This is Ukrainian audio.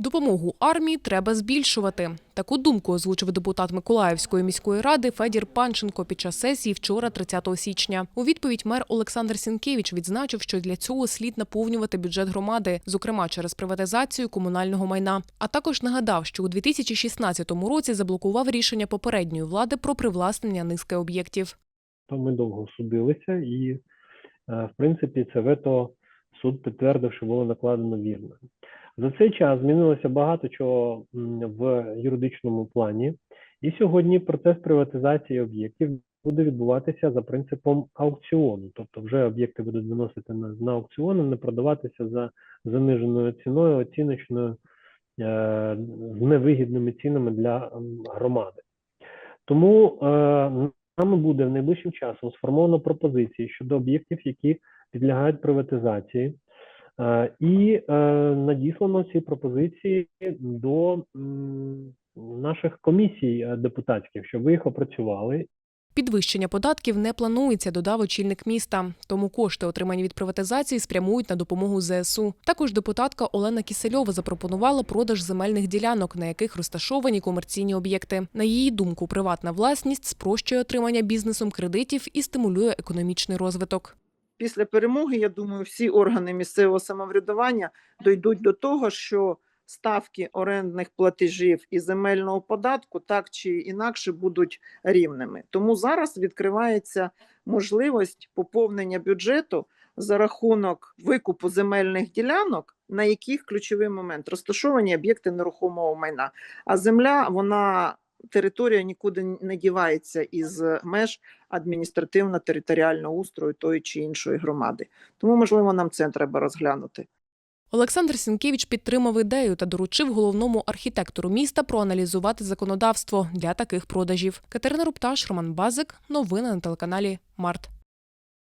Допомогу армії треба збільшувати. Таку думку озвучив депутат Миколаївської міської ради Федір Панченко під час сесії вчора, 30 січня. У відповідь мер Олександр Сінкевич відзначив, що для цього слід наповнювати бюджет громади, зокрема через приватизацію комунального майна. А також нагадав, що у 2016 році заблокував рішення попередньої влади про привласнення низки об'єктів. ми довго судилися, і, е, в принципі, це вето суд підтвердив, що було накладено вірно. За цей час змінилося багато чого в юридичному плані, і сьогодні процес приватизації об'єктів буде відбуватися за принципом аукціону. Тобто, вже об'єкти будуть виносити на, на аукціон, а не продаватися за заниженою ціною, оціночною е, з невигідними цінами для громади. Тому е, нами буде в найближчим часом сформовано пропозиції щодо об'єктів, які підлягають приватизації, е, і е, надіслано ці пропозиції до наших комісій е, депутатських, щоб ви їх опрацювали Підвищення податків не планується, додав очільник міста. Тому кошти, отримані від приватизації, спрямують на допомогу ЗСУ. Також депутатка Олена Кісельова запропонувала продаж земельних ділянок, на яких розташовані комерційні об'єкти. На її думку, приватна власність спрощує отримання бізнесом кредитів і стимулює економічний розвиток. після перемоги, я думаю, всі органи місцевого самоврядування дійдуть до того, що ставки орендних платежів і земельного податку так чи інакше будуть рівними. Тому зараз відкривається можливість поповнення бюджету за рахунок викупу земельних ділянок, на яких ключовий момент розташовані об'єкти нерухомого майна. А земля вона територія нікуди не дівається із меж адміністративно-територіального устрою тої чи іншої громади. Тому, можливо, нам це треба розглянути. Олександр Сінкевич підтримав ідею та доручив головному архітектору міста проаналізувати законодавство для таких продажів. Катерина Рупташ, Роман Базик. Новини на телеканалі Март.